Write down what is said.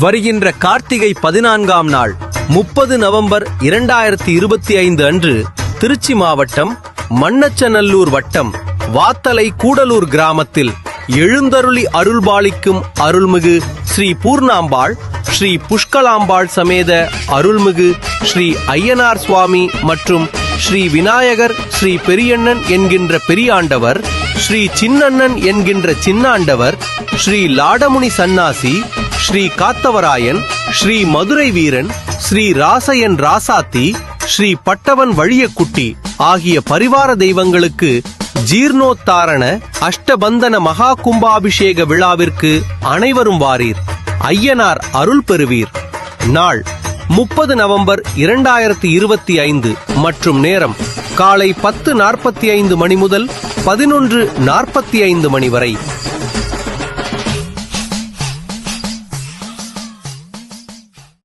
வருகின்ற கார்த்திகை பதினான்காம் நாள் முப்பது நவம்பர் இரண்டாயிரத்தி இருபத்தி ஐந்து அன்று திருச்சி மாவட்டம் மண்ணச்சநல்லூர் வட்டம் வாத்தலை கூடலூர் கிராமத்தில் எழுந்தருளி அருள்பாலிக்கும் அருள்மிகு ஸ்ரீ பூர்ணாம்பாள் ஸ்ரீ புஷ்கலாம்பாள் சமேத அருள்மிகு ஸ்ரீ ஐயனார் சுவாமி மற்றும் ஸ்ரீ விநாயகர் ஸ்ரீ பெரியண்ணன் என்கின்ற பெரியாண்டவர் ஸ்ரீ சின்னண்ணன் என்கின்ற சின்னாண்டவர் ஸ்ரீ லாடமுனி சன்னாசி ஸ்ரீ காத்தவராயன் ஸ்ரீ மதுரை வீரன் ஸ்ரீ ராசையன் ராசாத்தி ஸ்ரீ பட்டவன் வழியக்குட்டி ஆகிய பரிவார தெய்வங்களுக்கு ஜீர்ணோத்தாரண அஷ்டபந்தன மகா கும்பாபிஷேக விழாவிற்கு அனைவரும் வாரீர். ஐயனார் அருள் பெறுவீர். நாள் முப்பது நவம்பர் இரண்டாயிரத்தி இருபத்தி ஐந்து மற்றும் நேரம் காலை பத்து நாற்பத்தி ஐந்து மணி முதல் பதினொன்று நாற்பத்தி ஐந்து மணி வரை.